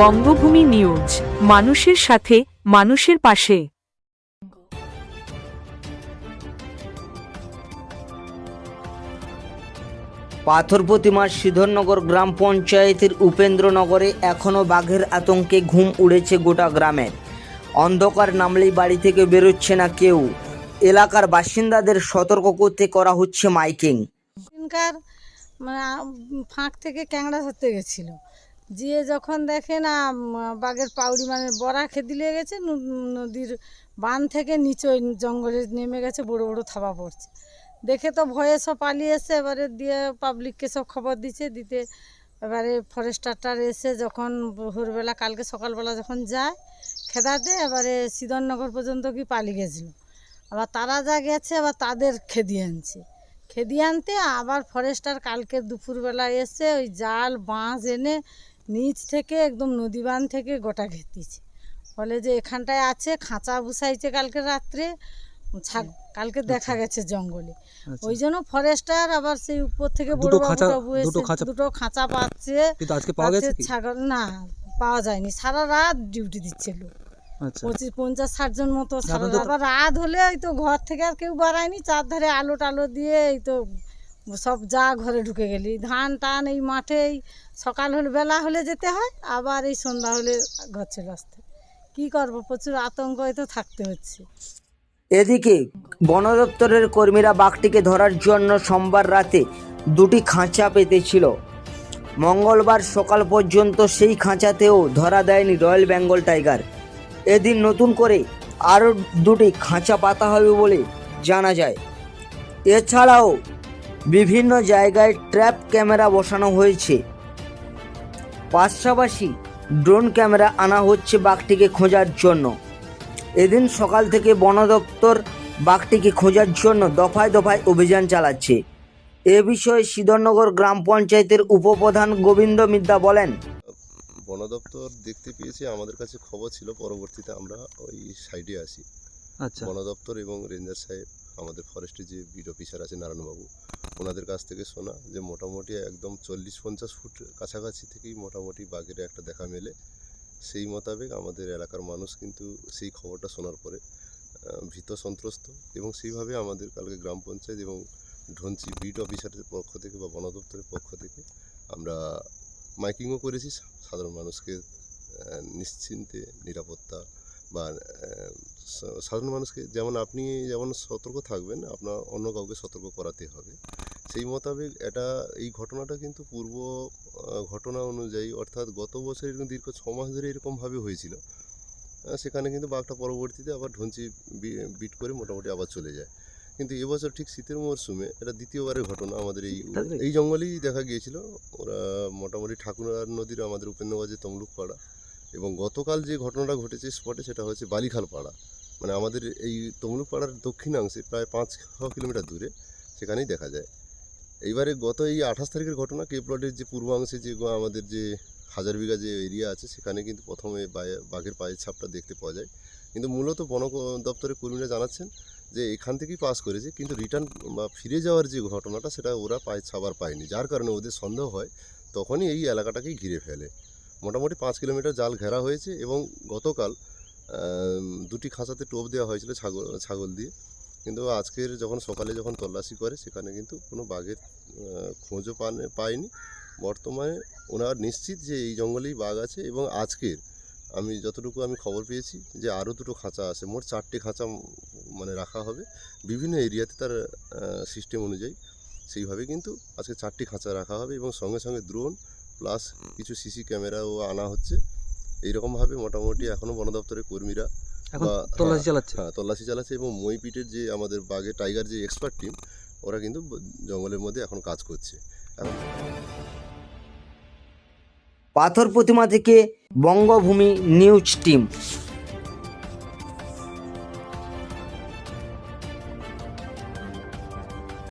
বঙ্গভূমি news মানুষের সাথে মানুষের পাশে। পাথর প্রতিমার শ্রীধরনগর গ্রাম পঞ্চায়েতের উপেন্দ্রনগরে এখনও বাঘের আতঙ্কে ঘুম উড়েছে গোটা গ্রামের অন্ধকার নামলেই বাড়ি থেকে বেরোচ্ছে না কেউ। এলাকার বাসিন্দাদের সতর্ক করতে করা হচ্ছে মাইকিং। মানে ফাঁক থেকে ক্যাংড়া ধরতে গেছিল। গিয়ে যখন দেখে না বাঘের পাউড়ি মানে বড়া খেতে লেগে গেছে নদীর বান থেকে নিচে জঙ্গলে নেমে গেছে, বড় বড় থাবা পড়ছে। দেখে তো ভয়ে সব পালিয়ে এসে এবারে দিয়ে পাবলিককে সব খবর দিচ্ছে, দিতে এবারে ফরেস্টারটার এসে যখন ভোরবেলা, কালকে সকালবেলা যখন যায়, খেদাতে এবারে সিদননগর পর্যন্ত কি পালিয়ে গেছিল। আবার তারা যা গেছে, আবার তাদের খেদিয়ে আনছে। খেদিয়ে আনতে আবার ফরেস্টার কালকে দুপুরবেলা এসে ওই জাল, বাঁশ এনে নিচ থেকে একদম নদী বাঁধ থেকে গোটা ঘেতিছে ফলে যে এখানটায় আছে খাঁচা বসাইছে কালকে রাত্রে ছাগ কালকে দেখা গেছে জঙ্গলে। ওই জন্য ফরেস্টার আবার সেই উপর থেকে বড় দুটো খাঁচা- পাচ্ছে। ছাগল না পাওয়া যায়নি। সারা রাত ডিউটি দিচ্ছে লোক। আচ্ছা। পঁচিশ পঞ্চাশ ষাট জন মতো সারা আবার রাত হলে ওই তো ঘর থেকে আর কেউ বাড়ায়নি। চারধারে আলো টালো দিয়ে এই তো সব যা ঘরে ঢুকে গেলি। ধান টান এই মাঠেই সকাল হলে বেলা হলে যেতে হয়, আবার এই সন্ধ্যা হলে ঘর চলে আসতে। কী করব? প্রচুর আতঙ্ক তো থাকতে হচ্ছে। এদিকে বন দপ্তরের কর্মীরা বাঘটিকে ধরার জন্য সোমবার রাতে দুটি খাঁচা পেতেছিল। মঙ্গলবার সকাল পর্যন্ত সেই খাঁচাতেও ধরা দেয়নি রয়্যাল বেঙ্গল টাইগার। এদিন নতুন করে আরও দুটি খাঁচা পাতা হবে বলে জানা যায়। এছাড়াও বিভিন্ন জায়গায় ট্র্যাপ ক্যামেরা বসানো হয়েছে। পাশাপাশি ড্রোন ক্যামেরা আনা হচ্ছে বাঘটিকে খোঁজার জন্য। এদিন সকাল থেকে বন দপ্তর বাঘটিকে খোঁজার জন্য দফায় দফায় অভিযান চালাচ্ছে। এ বিষয়ে সিদ্ধরনগর গ্রাম পঞ্চায়েতের উপপ্রধান গোবিন্দ মিদ্যা বলেন বন দপ্তর দেখতে পেয়েছে আমাদের কাছে খবর ছিল পরবর্তীতে আমরা ওই সাইডে আসি। আচ্ছা। বন দপ্তর এবং রেঞ্জার সাহেব আমাদের ফরেস্টের যে বিড অফিসার আছে নারায়ণবাবু, ওনাদের কাছ থেকে শোনা যে মোটামুটি একদম চল্লিশ পঞ্চাশ ফুট কাছাকাছি থেকেই মোটামুটি বাঘের একটা দেখা মেলে। সেই মোতাবেক আমাদের এলাকার মানুষ কিন্তু সেই খবরটা শোনার পরে ভীত সন্ত্রস্ত এবং সেইভাবে আমাদের কালকে গ্রাম পঞ্চায়েত এবং ঢঞ্চি বিড অফিসারের পক্ষ থেকে বা বন দপ্তরের পক্ষ থেকে আমরা মাইকিংও করেছি। সাধারণ মানুষকে নিশ্চিন্তে, নিরাপত্তা বা সাধারণ মানুষকে যেমন আপনি যেমন সতর্ক থাকবেন আপনার অন্য কাউকে সতর্ক করাতে হবে। সেই মোতাবেক এটা এই ঘটনাটা কিন্তু পূর্ব ঘটনা অনুযায়ী অর্থাৎ গত বছর এরকম দীর্ঘ ছ মাস ধরে এরকমভাবে হয়েছিল। সেখানে কিন্তু বাঘটা পরবর্তীতে আবার ঢঞ্চি বিট করে মোটামুটি আবার চলে যায়। কিন্তু এবছর ঠিক শীতের মরশুমে এটা দ্বিতীয়বারের ঘটনা আমাদের এই এই জঙ্গলেই দেখা গিয়েছিল। ওরা মোটামুটি ঠাকুরার নদীর আমাদের উপেন্দ্রগঞ্জে তমলুক পাড়া এবং গতকাল যে ঘটনাটা ঘটেছে স্পটে সেটা হচ্ছে বালিখাল পাড়া মানে আমাদের এই তমলুক পাড়ার দক্ষিণাংশে প্রায় পাঁচ ছ কিলোমিটার দূরে সেখানেই দেখা যায়। এইবারে গত এই আঠাশ তারিখের ঘটনা কে প্লটের যে পূর্বাংশে যে আমাদের যে হাজার বিঘা যে এরিয়া আছে সেখানে কিন্তু প্রথমে বাঘের পায়ের ছাপটা দেখতে পাওয়া যায়। কিন্তু মূলত বন দপ্তরের কর্মীরা জানাচ্ছেন যে এখান থেকেই পাস করেছে, কিন্তু রিটার্ন বা ফিরে যাওয়ার যে ঘটনাটা সেটা ওরা পায়ে ছাপ আর পায়নি। যার কারণে ওদের সন্দেহ হয়, তখনই এই এলাকাটাকেই ঘিরে ফেলে। মোটামুটি পাঁচ কিলোমিটার জাল ঘেরা হয়েছে এবং গতকাল দুটি খাঁচাতে টোপ দেওয়া হয়েছিল ছাগল ছাগল দিয়ে। কিন্তু আজকের যখন সকালে যখন তল্লাশি করে, সেখানে কিন্তু কোনো বাঘের খোঁজও পান পায়নি বর্তমানে ওনারা নিশ্চিত যে এই জঙ্গলেই বাঘ আছে এবং আজকের আমি যতটুকু আমি খবর পেয়েছি যে আরও দুটো খাঁচা আছে, মোট চারটে খাঁচা মানে রাখা হবে। বিভিন্ন এরিয়াতে তার সিস্টেম অনুযায়ী সেইভাবে কিন্তু আজকে চারটি খাঁচা রাখা হবে এবং সঙ্গে সঙ্গে ড্রোন প্লাস কিছু সিসি ক্যামেরাও আনা হচ্ছে। এইরকমভাবে মোটামুটি এখনও বন দপ্তরের কর্মীরা তল্লাশি হ্যাঁ, চালাচ্ছে? হ্যাঁ তল্লাশি চালাচ্ছে এবং মইপিটের যে আমাদের বাঘের টাইগার যে এক্সপার্ট টিম ওরা কিন্তু জঙ্গলের মধ্যে এখন কাজ করছে। পাথর প্রতিমা থেকে বঙ্গভূমি নিউজ টিম